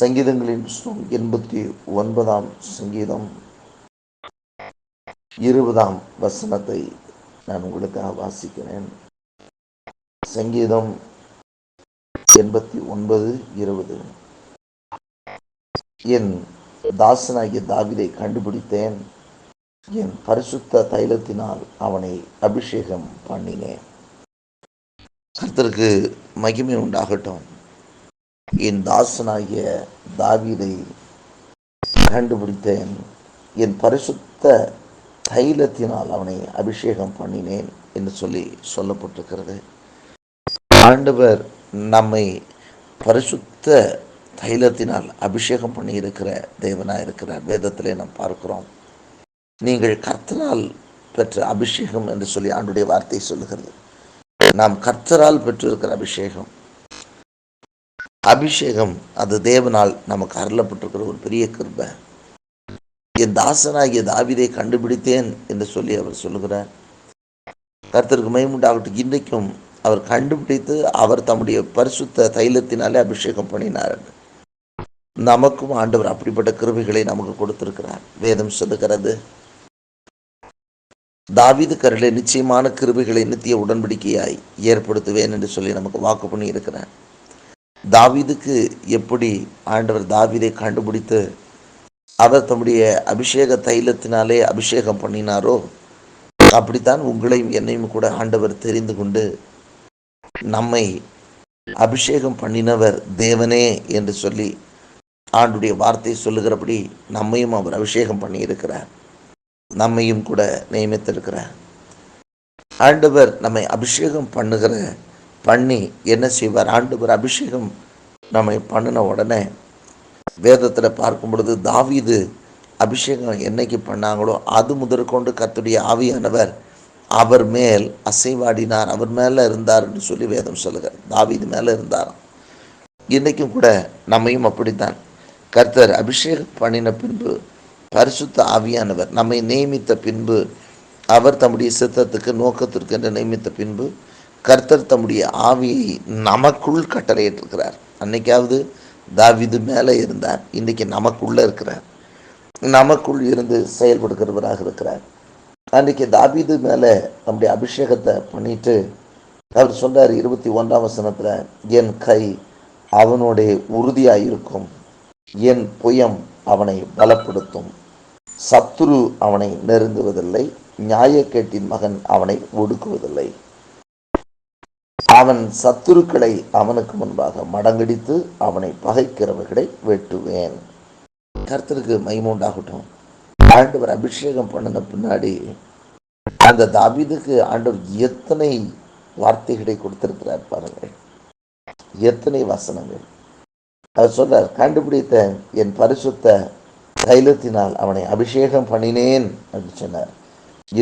சங்கீதங்களின் எண்பத்தி ஒன்பதாம் சங்கீதம். இருபதாம் வசனத்தை நான் உங்களுக்காக வாசிக்கிறேன். சங்கீதம் எண்பத்தி ஒன்பது இருபது. என் தாசனாகிய தாவிதை கண்டுபிடித்தேன். என் பரிசுத்த தைலத்தினால் அவனை அபிஷேகம் பண்ணினேன். கர்த்தருக்கு மகிமை உண்டாகட்டும். என் தாசனாகிய தாவீதை கண்டுபிடித்தேன். என் பரிசுத்த தைலத்தினால் அவனை அபிஷேகம் பண்ணினேன் என்று சொல்லி சொல்லப்பட்டிருக்கிறது. ஆண்டவர் நம்மை பரிசுத்த தைலத்தினால் அபிஷேகம் பண்ணி இருக்கிற தேவனாக இருக்கிறார் வேதத்திலே நாம் பார்க்கிறோம். நீங்கள் கர்த்தனால் பெற்ற அபிஷேகம் என்று சொல்லி ஆண்டுடைய வார்த்தை சொல்லுகிறது. நாம் கர்த்தரால் பெற்றிருக்கிற அபிஷேகம். அபிஷேகம் அது தேவனால் நமக்கு அருளப்பட்டிருக்கிற ஒரு பெரிய கிருபை. என் தாசனாகிய தாவிதை கண்டுபிடித்தேன் என்று சொல்லி அவர் சொல்லுகிறார். கருத்திற்கு மயமுண்டாகட்டும் இன்றைக்கும் அவர் கண்டுபிடித்து அவர் தம்முடைய பரிசுத்த தைலத்தினாலே அபிஷேகம் பண்ணினார் நமக்கும் ஆண்டவர் அப்படிப்பட்ட கிருபைகளை நமக்கு கொடுத்திருக்கிறார். வேதம் சொல்லுகிறது தாவிது கரலை நிச்சயமான கிருபைகளை நித்திய உடன்படிக்கையாய் ஏற்படுத்துவேன் என்று சொல்லி நமக்கு வாக்கு பண்ணி இருக்கிறார் தாவிதுக்கு எப்படி ஆண்டவர் தாவிதை கண்டுபிடித்து அவர் தம்முடைய அபிஷேக தைலத்தினாலே அபிஷேகம் பண்ணினாரோ அப்படித்தான் உங்களையும் என்னையும் கூட ஆண்டவர் தெரிந்து கொண்டு நம்மை அபிஷேகம் பண்ணினவர் தேவனே என்று சொல்லி ஆண்டுடைய வார்த்தை சொல்லுகிறபடி நம்மையும் அவர் அபிஷேகம் பண்ணியிருக்கிறார். நம்மையும் கூட நியமித்திருக்கிறார். ஆண்டவர் நம்மை அபிஷேகம் பண்ணுகிற பண்ணி என்ன செய்வார்? ஆண்டவர் அபிஷேகம் நம்ம பண்ணின உடனே வேதத்தில் பார்க்கும் பொழுது தாவிது அபிஷேகம் என்னைக்கு பண்ணாங்களோ அது முதற்கொண்டு கத்துடைய ஆவியானவர் அவர் மேல் அசைவாடினார். அவர் மேலே இருந்தார்னு சொல்லி வேதம் சொல்லுகிறார் தாவீது மேலே இருந்தார். இன்றைக்கும் கூட நம்மையும் அப்படித்தான். கர்த்தர் அபிஷேகம் பண்ணின பின்பு பரிசுத்த ஆவியானவர் நம்மை நியமித்த பின்பு அவர் தம்முடைய சித்தத்துக்கு நோக்கத்திற்கு என்று நியமித்த பின்பு கர்த்தர் தம்முடைய ஆவியை நமக்குள் கட்டளையிட்டிருக்கிறார். அன்னைக்காவது தாவிது மேலே இருந்தார். இன்றைக்கி நமக்குள்ளே இருக்கிறார். நமக்குள் இருந்து செயல்படுகிறவராக இருக்கிறார். அன்றைக்கி தாவிது மேலே நம்முடைய அபிஷேகத்தை பண்ணிட்டு அவர் சொன்னார் இருபத்தி ஒன்றாம் வசனத்தில் என் கை அவனுடைய உறுதியாக இருக்கும் என் புயம் அவனை பலப்படுத்தும். சத்துரு அவனை நெருங்குவதில்லை. நியாயக்கேட்டின் மகன் அவனை ஒடுக்குவதில்லை. அவன் சத்துருக்களை அவனுக்கு முன்பாக மடங்கடித்து அவனை பகைக்கிறவர்களை வெட்டுவேன். கர்த்தருக்கு மைமூண்டாகட்டும் ஆண்டவர் அபிஷேகம் பண்ணின பின்னாடி அந்த தாபீதுக்கு ஆண்டவர் எத்தனை வார்த்தைகளை கொடுத்திருக்கிறார் பாருங்கள். எத்தனை வசனங்கள். அவர் சொல்றார் கண்டுபிடித்த என் பரிசுத்த தைலத்தினால் அவனை அபிஷேகம் பண்ணினேன் அப்படின்னு சொன்னார்.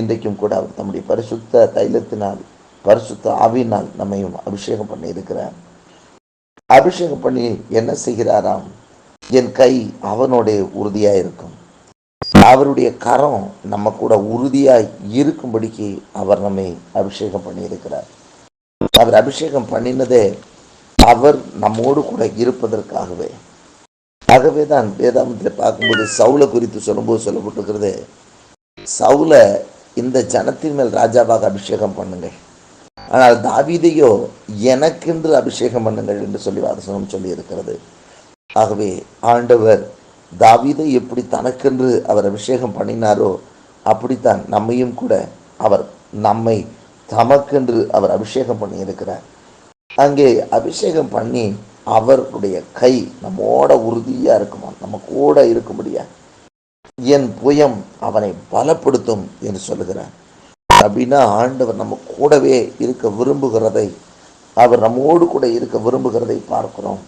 இன்றைக்கும் கூட அவர் தம்முடைய பரிசுத்த தைலத்தினால் பரிசுத்த ஆவியினால் நம்மையும் அபிஷேகம் பண்ணி இருக்கிறார். அபிஷேகம் பண்ணி என்ன செய்கிறாராம்? என் கை அவனுடைய உறுதியாக இருக்கும் அவருடைய கரம் நம்ம கூட உறுதியாய் இருக்கும்படிக்கு அவர் நம்மை அபிஷேகம் பண்ணியிருக்கிறார் அவர் அபிஷேகம் பண்ணினதே அவர் நம்மோடு கூட இருப்பதற்காகவே. ஆகவே தான் வேதாந்தத்தில் பார்க்கும்போது சவுலை குறித்து சொல்லும்போது சொல்லப்பட்டிருக்கிறது சவுலை இந்த ஜனத்தின் மேல் ராஜாவாக அபிஷேகம் பண்ணுங்கள். ஆனால் தாவீதையோ எனக்கென்று அபிஷேகம் பண்ணுங்கள் என்று சொல்லி வாசனம் சொல்லி இருக்கிறது ஆகவே ஆண்டவர் தாவீதை எப்படி தனக்கென்று அவர் அபிஷேகம் பண்ணினாரோ அப்படித்தான் நம்மையும் கூட அவர் நம்மை தமக்கென்று அவர் அபிஷேகம் பண்ணி இருக்கிறார் அங்கே அபிஷேகம் பண்ணி அவருடைய கை நம்மோட உறுதியாக இருக்குமா? நம்ம கூட இருக்கும்படியா? என் புயம் அவனை பலப்படுத்தும் என்று சொல்லுகிறார். அப்படின்னா ஆண்டவர் நம்ம கூடவே இருக்க விரும்புகிறதை அவர் நம்மோடு கூட இருக்க விரும்புகிறதை பார்க்கிறோம்.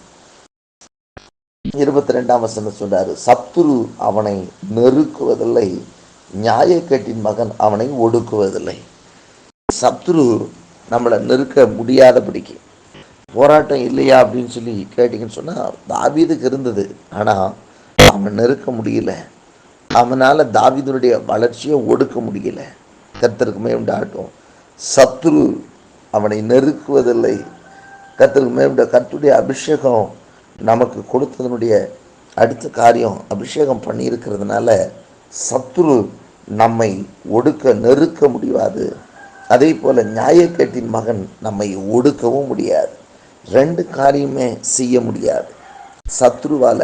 இருபத்தி ரெண்டாம் வசனம் சொல்றாரு சத்துரு அவனை நெருக்குவதில்லை நியாயக்கேட்டின் மகன் அவனை ஒடுக்குவதில்லை. சத்துரு நம்மளை நெருக்க முடியாதபடிக்கு போராட்டம் இல்லையா? அப்படின்னு சொல்லி கேட்டிங்கன்னு சொன்னால் தாவீதுக்கு இருந்தது. ஆனால் அவன் நெருக்க முடியல. அவனால் தாவீதனுடைய வளர்ச்சியை ஒடுக்க முடியல. கர்த்தருக்குமே உண்டாகட்டும். சத்ரு அவனை நெருக்குவதில்லை. கர்த்தருக்கு உண்ட கர்த்தருடைய அபிஷேகம் நமக்கு கொடுத்ததனுடைய அடுத்த காரியம் அபிஷேகம் பண்ணியிருக்கிறதுனால சத்ரு நம்மை ஒடுக்க நெருக்க முடியாது. அதே போல் நியாயக்கேட்டின் மகன் நம்மை ஒடுக்கவும் முடியாது. ரெண்டு காரியமே செய்ய முடியாது. சத்ருவால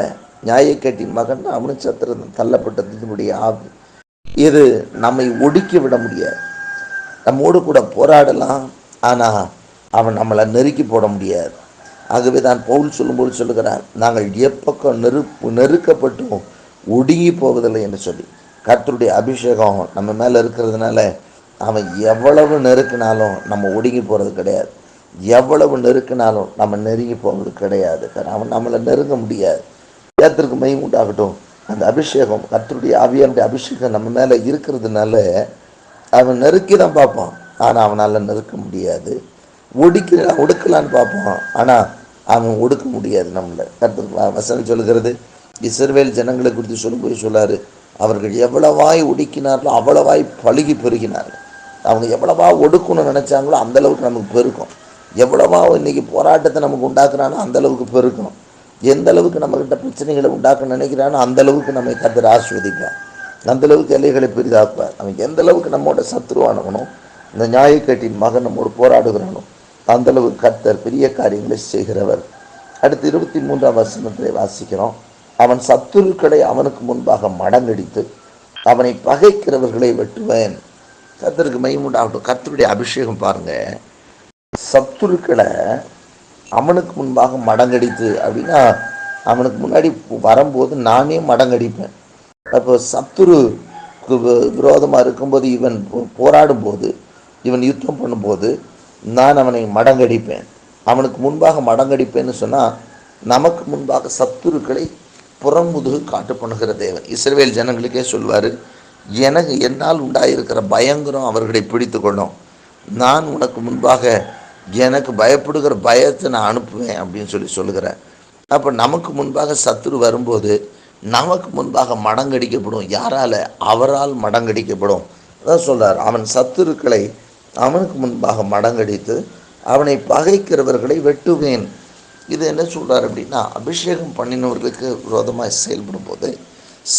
நியாயக்கேட்டின் மகன் அவனு சத்திரம் தள்ளப்பட்டதனுடைய ஆவி. இது நம்மை ஒடுக்கி விட முடியாது. நம்மோடு கூட போராடலாம் ஆனால் அவன் நம்மளை நெருக்கி போட முடியாது. ஆகவே தான் பவுல் சொல்லும்போது சொல்லுகிறார் நாங்கள் எப்பக்கம் நெருப்பு நெருக்கப்பட்டும் ஒடுங்கி போவதில்லை என்று சொல்லி. கர்த்தருடைய அபிஷேகம் நம்ம மேலே இருக்கிறதுனால அவன் எவ்வளவு நெருக்கினாலும் நம்ம ஒடுங்கி போகிறது கிடையாது. எவ்வளவு நெருக்கினாலும் நம்ம நெருங்கி போகிறது கிடையாது. அவன் நம்மளை நெருங்க முடியாது. ஏத்திற்கு மை உண்டாகட்டும். அந்த அபிஷேகம் கத்தருடைய ஆவியானுடைய அபிஷேகம் நம்ம மேலே இருக்கிறதுனால அவன் நெருக்கி தான் பார்ப்பான். ஆனால் அவனால் நெருக்க முடியாது. ஒடுக்க ஒடுக்கலான்னு பார்ப்பான். ஆனால் அவன் ஒடுக்க முடியாது நம்மளை. கருத்து வசனம் சொல்லுகிறது இஸ்ரவேல் ஜனங்களை குறித்து சொல்லும்போது சொல்லாரு அவர்கள் எவ்வளவாய் ஒடுக்கினார்களோ அவ்வளவாய் பழுகி பெருகினார்கள். அவங்க எவ்வளவா ஒடுக்கணும்னு நினச்சாங்களோ அந்தளவுக்கு நமக்கு பெருக்கும் எவ்வளவா இன்றைக்கி போராட்டத்தை நமக்கு உண்டாக்குறானோ அந்தளவுக்கு பெருக்கும் எந்த அளவுக்கு நம்மக்கிட்ட பிரச்சனைகளை உண்டாக்க நினைக்கிறானோ அந்த அளவுக்கு நம்மை கத்தர் ஆஸ்வதிப்பார் அந்த அளவுக்கு எல்லைகளை பெரிதாக்குவார். அவன் எந்த அளவுக்கு நம்மோட சத்ருவானவனோ இந்த நியாயக்கட்டின் மகன் நம்மோடு போராடுகிறானோ அந்த அளவுக்கு கத்தர் பெரிய காரியங்களை செய்கிறவர். அடுத்து இருபத்தி மூன்றாம் வசனத்தை வாசிக்கிறோம். அவன் சத்துருக்களை அவனுக்கு முன்பாக மடங்கடித்து அவனை பகைக்கிறவர்களை வெட்டுவேன். கர்த்தருக்கு மைமுண்டாகட்டும் கத்தருடைய அபிஷேகம் பாருங்க. சத்துருக்களை அவனுக்கு முன்பாக மடங்கடித்து அப்படின்னா அவனுக்கு முன்னாடி வரும்போது நானே மடங்கடிப்பேன். அப்போ சத்துரு விரோதமாக இருக்கும்போது இவன் போ- போராடும்போது இவன் யுத்தம் பண்ணும்போது நான் அவனை மடங்கடிப்பேன். அவனுக்கு முன்பாக மடங்கடிப்பேன்னு சொன்னால் நமக்கு முன்பாக சத்துருக்களை புறமுதுகு காட்டு பண்ணுகிற தேவன். இஸ்ரேல் ஜனங்களுக்கே சொல்வார் எனக்கு என்னால் உண்டாயிருக்கிற பயங்கரம் அவர்களை பிடித்து கொள்ளும். நான் உனக்கு முன்பாக எனக்கு பயப்படுகிற பயத்தை நான் அனுப்புவேன் அப்படின்னு சொல்லி சொல்லுகிறேன் அப்போ நமக்கு முன்பாக சத்துரு வரும்போது நமக்கு முன்பாக மடங்கடிக்கப்படும். யாரால்? அவரால் மடங்கடிக்கப்படும். அதான் சொல்கிறார் அவன் சத்துருக்களை அவனுக்கு முன்பாக மடங்கடித்து அவனை பகைக்கிறவர்களை வெட்டுவேன். இது என்ன சொல்கிறார் அப்படின்னா அபிஷேகம் பண்ணினவர்களுக்கு விரோதமாக செயல்படும் போது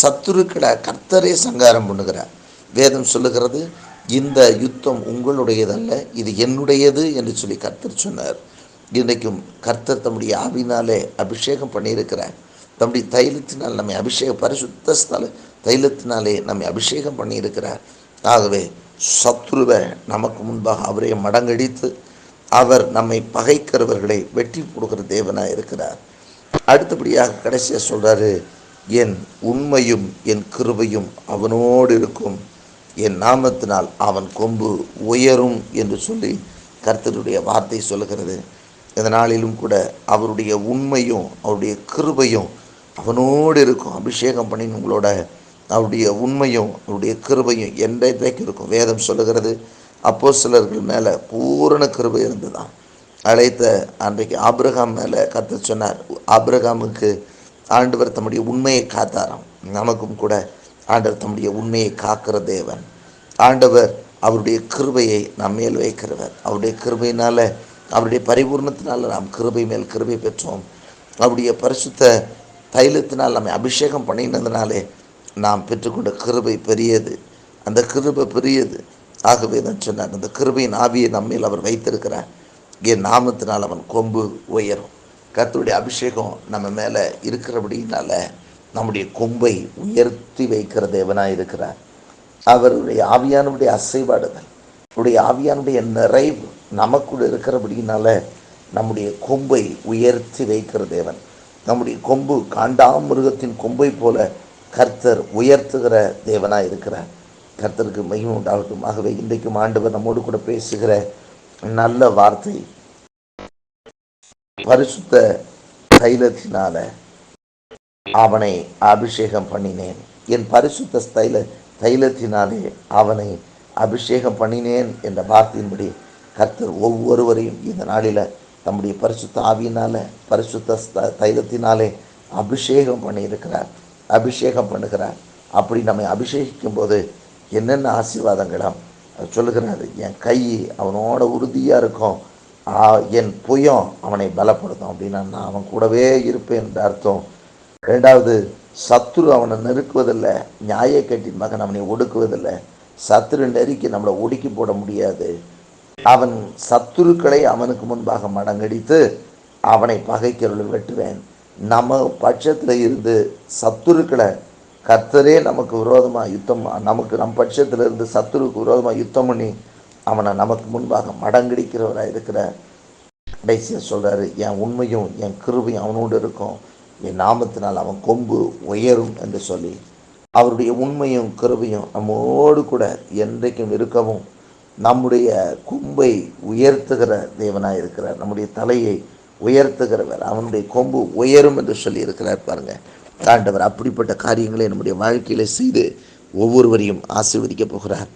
சத்துருக்களை கர்த்தரே சங்காரம் பண்ணுகிறார். வேதம் சொல்லுகிறது இந்த யுத்தம் உங்களுடையதல்ல இது என்னுடையது என்று சொல்லி கர்த்தர் சொன்னார். இன்றைக்கும் கர்த்தர் தம்முடைய ஆவினாலே அபிஷேகம் பண்ணியிருக்கிறார். தம்முடைய தைலத்தினால் நம்மை அபிஷேக பரிசுத்த ஸ்தல தைலத்தினாலே நம்மை அபிஷேகம் பண்ணியிருக்கிறார். ஆகவே சத்ருவை நமக்கு முன்பாக அவரே மடங்கடித்து அவர் நம்மை பகைக்கிறவர்களை வெற்றி கொடுக்கிற தேவனாக இருக்கிறார். அடுத்தபடியாக கடைசியாக சொல்கிறாரு என் உண்மையும் என் கிருபையும் அவனோடு இருக்கும். என் நாமத்தினால் அவன் கொம்பு உயரும் என்று சொல்லி கர்த்தருடைய வார்த்தை சொல்லுகிறது. இந்த நாளிலும் கூட அவருடைய உண்மையும் அவருடைய கிருபையும் அவனோடு இருக்கும். அபிஷேகம் பண்ணி உங்களோட அவருடைய உண்மையும் அவருடைய கிருபையும் என்றைக்கு இருக்கும். வேதம் சொல்லுகிறது அப்போ சிலர்கள் மேலே பூரண கிருபை இருந்துதான் அழைத்த அன்றைக்கு ஆப்ரஹாம் மேலே கத்த சொன்னார் ஆபிரகாமுக்கு ஆண்டவர் தம்முடைய உண்மையை காத்தாராம். நமக்கும் கூட ஆண்டவர் தம்முடைய உண்மையை காக்கிற தேவன். ஆண்டவர் அவருடைய கிருபையை நம் மேல் வைக்கிறவர். அவருடைய கிருபையினால அவருடைய பரிபூர்ணத்தினால் நாம் கிருபை மேல் கிருபை பெற்றோம். அவருடைய பரிசுத்த தைலத்தினால் நம்மை அபிஷேகம் பண்ணினதுனாலே நாம் பெற்றுக்கொண்ட கிருபை பெரியது. அந்த கிருபை பெரியது. ஆகவே தான் சொன்னார் அந்த கிருபையின் ஆவியை நம்மேல் அவர் வைத்திருக்கிறார். என் நாமத்தினால் அவன் கொம்பு உயரும். கர்த்தருடைய அபிஷேகம் நம்ம மேலே இருக்கிறபடினால நம்முடைய கொம்பை உயர்த்தி வைக்கிற தேவனாக இருக்கிறார். அவருடைய ஆவியானுடைய அசைவாடுதல் அவருடைய ஆவியானுடைய நிறைவு நமக்குள் இருக்கிறபடினால நம்முடைய கொம்பை உயர்த்தி வைக்கிற தேவன். நம்முடைய கொம்பு காண்டாமிருகத்தின் கொம்பை போல கர்த்தர் உயர்த்துகிற தேவனாக இருக்கிறார். கர்த்தருக்கு மகிமை உண்டாகட்டும் ஆகவே இன்றைக்கும் ஆண்டவர் நம்மோடு கூட பேசுகிற நல்ல வார்த்தை. பரிசுத்த தைலத்தினால அவனை அபிஷேகம் பண்ணினேன். என் பரிசுத்த ஸ்தைல தைலத்தினாலே அவனை அபிஷேகம் பண்ணினேன் என்ற வார்த்தையின்படி கர்த்தர் ஒவ்வொருவரையும் இந்த நாளில் தம்முடைய பரிசுத்த ஆவியினால பரிசுத்த ஸ்த- தைலத்தினாலே அபிஷேகம் பண்ணியிருக்கிறார். அபிஷேகம் பண்ணுகிறார். அப்படி நம்மை அபிஷேகிக்கும் போது என்னென்ன ஆசீர்வாதங்களாம்? சொல்லுகிறாரு என் கை அவனோட உறுதியாக இருக்கும். என் புயம் அவனை பலப்படுத்தும் அப்படின்னா நான் அவன் கூடவே இருப்பேன் என்ற அர்த்தம். ரெண்டாவது சத்துரு அவனை நெருக்குவதில்லை நியாயக்கட்டின் மகன் அவனை ஒடுக்குவதில்லை. சத்துரு நெருக்கி நம்மளை ஒடுக்கி போட முடியாது. அவன் சத்துருக்களை அவனுக்கு முன்பாக மடங்கடித்து அவனை பகைக்கிறவர்கள் வெட்டுவேன். நம்ம பட்சத்தில் இருந்து சத்துருக்களை கர்த்தரே நமக்கு விரோதமாக யுத்தம் நமக்கு நம் பட்சத்தில் இருந்து சத்துருக்கு விரோதமாக யுத்தம் பண்ணி அவனை நமக்கு முன்பாக மடங்கடிக்கிறவராக இருக்கிற கடைசியாக சொல்கிறாரு என் உண்மையும் என் கிருபையும் அவனோடு இருக்கும். என் நாமத்தினால் அவன் கொம்பு உயரும் என்று சொல்லி அவருடைய உண்மையும் கிருபையும் நம்மோடு கூட என்றைக்கும் இருக்கவும் நம்முடைய கொம்பை உயர்த்துகிற தேவனாக இருக்கிறார். நம்முடைய தலையை உயர்த்துகிறவர். அவனுடைய கொம்பு உயரும் என்று சொல்லி இருக்கிறார் பாருங்க. ஆண்டவர் அப்படிப்பட்ட காரியங்களை நம்முடைய வாழ்க்கையில் செய்து ஒவ்வொருவரையும் ஆசீர்வதிக்கப் போகிறார்.